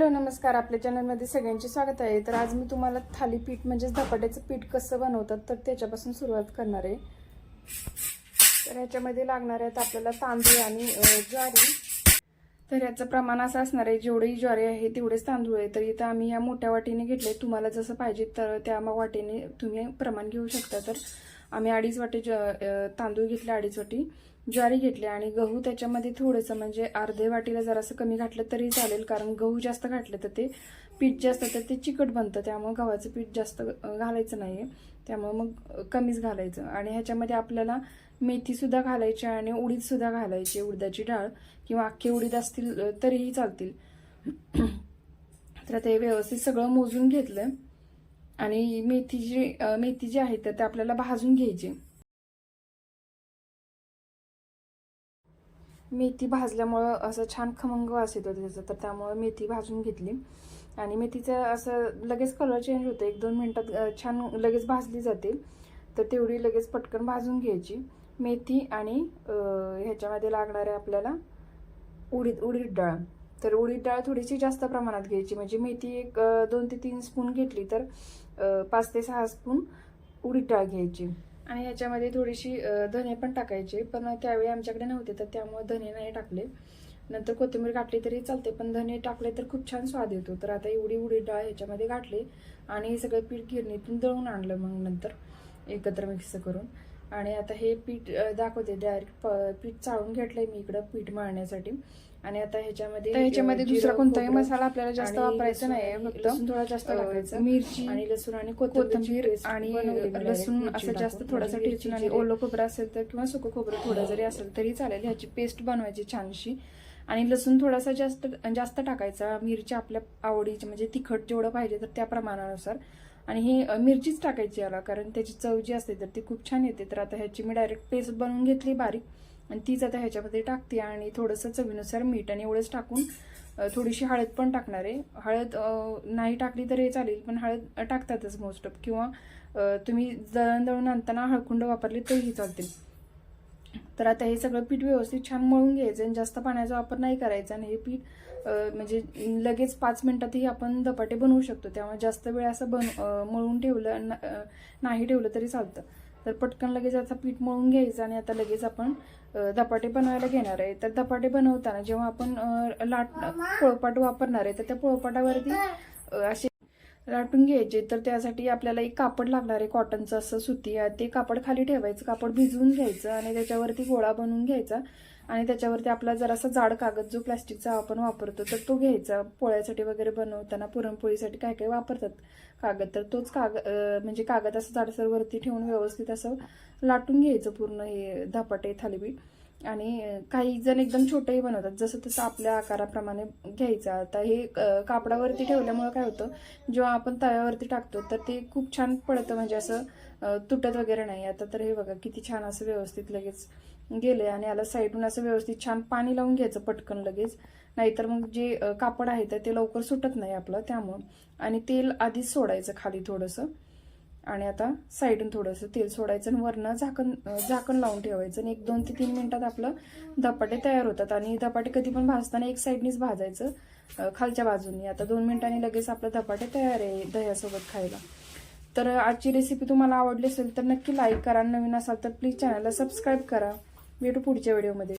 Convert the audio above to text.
Hello नमस्कार. आपल्या चॅनलमध्ये सगळ्यांचे स्वागत आहे. तर आज मी तुम्हाला थालीपीठ म्हणजेच धपाट्याचं पीठ कसं बनवतात तर त्याच्यापासून सुरुवात करणार आहे. तर ह्याच्यामध्ये लागणार आहेत आपल्याला तांदूळ आणि ज्वारी. तर याचं प्रमाण असं असणार आहे जेवढी ज्वारी आहे तेवढेच तांदूळ आहे. तर इथं आम्ही या मोठ्या वाटीने घेतले तुम्हाला जसं पाहिजे तर त्या वाटीने तुम्ही प्रमाण घेऊ शकता. तर आम्ही अडीच वाटी ज तांदूळ घेतले अडीच वाटी ज्वारी घेतली आणि गहू त्याच्यामध्ये थोडंसं म्हणजे अर्धे वाटीला जरासं कमी घातलं तरी चालेल कारण गहू जास्त घातलं तर ते पीठ जास्त तर ते चिकट बनतं त्यामुळं गव्हाचं पीठ जास्त घालायचं नाही आहे त्यामुळं मग कमीच घालायचं. आणि ह्याच्यामध्ये आपल्याला मेथीसुद्धा घालायची आणि उडीदसुद्धा घालायची उडदाची डाळ किंवा अख्खे उडीद असतील तरीही चालतील. तर ते व्यवस्थित सगळं मोजून घेतलं. आणि मेथी जी मेथी जी आहे तर ते आपल्याला भाजून घ्यायची. मेथी भाजल्यामुळं असं छान खमंग वास येतो त्याचा तर त्यामुळं मेथी भाजून घेतली. आणि मेथीचं असं लगेच कलर चेंज होतं. एक दोन मिनटात छान लगेच भाजली जाते. तर तेवढी लगेच पटकन भाजून घ्यायची. मेथी आणि ह्याच्यामध्ये लागणारे आपल्याला उडीद उडीद डाळ. तर उडीद डाळ थोडीशी जास्त प्रमाणात घ्यायची. म्हणजे मेथी एक दोन ते तीन स्पून घेतली तर पाच ते सहा स्पून उडीद डाळ घ्यायची. आणि ह्याच्यामध्ये थोडीशी धने पण टाकायचे. पण त्यावेळी आमच्याकडे नव्हते तर त्यामुळे धने नाही टाकले. नंतर कोथिंबीर घातली तरी चालते पण धने टाकले तर खूप छान स्वाद येतो. तर आता एवढी उडीद डाळ ह्याच्यामध्ये घातली आणि सगळं पीठ गिरणीतून दळून आणलं मग नंतर एकत्र मिक्स करून. आणि आता हे पीठ दाखवते डायरेक्ट पीठ चाळून घेतलंय मी इकडं पीठ मळण्यासाठी. आणि आता ह्याच्यामध्ये ह्याच्यामध्ये दुसरा कोणताही मसाला आपल्याला जास्त वापरायचा आणि- फक्त. थोडा जास्त टाकायचा. मिरची आणि लसूण आणि कोथिंबीर आणि लसूण असं जास्त थोडासा टेचून आणि ओलं खोबरं असेल तर किंवा सुकं खोबरं थोडं जरी असेल तरी चालेल. ह्याची पेस्ट बनवायची छानशी. आणि लसूण थोडासा जास्त जास्त टाकायचा. मिरची आपल्या आवडीची म्हणजे तिखट जेवढं पाहिजे तर त्या प्रमाणानुसार. आणि ही मिरचीच टाकायची याला कारण त्याची चव जी असते तर ती खूप छान येते. तर आता ह्याची मी डायरेक्ट पेस्ट बनवून घेतली बारीक. आणि तीच आता ह्याच्यामध्ये टाकते आणि थोडंसं चवीनुसार मीठ आणि एवढंच टाकून थोडीशी हळद पण टाकणार आहे. हळद नाही टाकली तरी चालेल पण हळद टाकतातच मोस्ट ऑफ किंवा तुम्ही दळण दळून आणताना हळकुंड वापरले तरीही चालतील. तर आता हे सगळं पीठ व्यवस्थित छान मळून घ्यायचं आणि जास्त पाण्याचा वापर नाही करायचा आणि हे पीठ म्हणजे लगेच पाच मिनिटातही आपण धपाटे बनवू शकतो. त्यामुळे जास्त वेळ असं बन मळून ठेवलं नाही ठेवलं तरी चालतं. तर पटकन लगेच आता पीठ मळून घ्यायचं आणि आता लगेच आपण धपाटे बनवायला घेणार आहे. तर धपाटे बनवताना जेव्हा आपण लाट पोळपाट वापरणार आहे तर त्या पोळपाटावरती असे लाटून घ्यायचे तर त्यासाठी आपल्याला एक कापड लागणार आहे कॉटनचं असं सुती. आहे. ते कापड खाली ठेवायचं कापड भिजवून घ्यायचं आणि त्याच्यावरती गोळा बनवून घ्यायचा. आणि त्याच्यावरती आपला जरासा जाड कागद जो प्लास्टिकचा आपण वापरतो तर तो घ्यायचा. पोळ्यासाठी वगैरे बनवताना पुरणपोळीसाठी काय काय वापरतात कागद तर तोच कागद म्हणजे कागद असं जाडसर वरती ठेवून व्यवस्थित असं लाटून घ्यायचं पूर्ण हे धपाटे थालीबीठ आणि काही जण एकदम छोटेही बनवतात. जसं तसं आपल्या आकाराप्रमाणे घ्यायचं. आता हे कापडावरती ठेवल्यामुळं काय होतं जेव्हा आपण तव्यावरती टाकतो तर ते खूप छान पडतं. म्हणजे असं तुटत वगैरे नाही. आता तर हे बघा किती छान असं व्यवस्थित लगेच गेले आणि याला साईडून असं व्यवस्थित छान पाणी लावून घ्यायचं पटकन लगेच. नाहीतर मग जे कापड आहे तर ते लवकर सुटत नाही आपलं त्यामुळं. आणि तेल आधीच सोडायचं खाली थोडंसं. आणि आता साईडून थोडंसं तेल सोडायचं आणि वरनं झाकण झाकण लावून ठेवायचं आणि एक दोन ते तीन मिनटात आपलं धपाटे तयार होतात. आणि धपाटे कधी पण भाजताना एक साईडनीच भाजायचं खालच्या बाजूनी. आता दोन मिनिटांनी लगेच आपलं धपाटे तयार आहे दह्यासोबत खायला. तर आजची रेसिपी तुम्हाला आवडली असेल तर नक्की लाईक करा. नवीन असाल तर प्लीज चॅनलला सबस्क्राईब करा. भेटू पुढच्या व्हिडिओमध्ये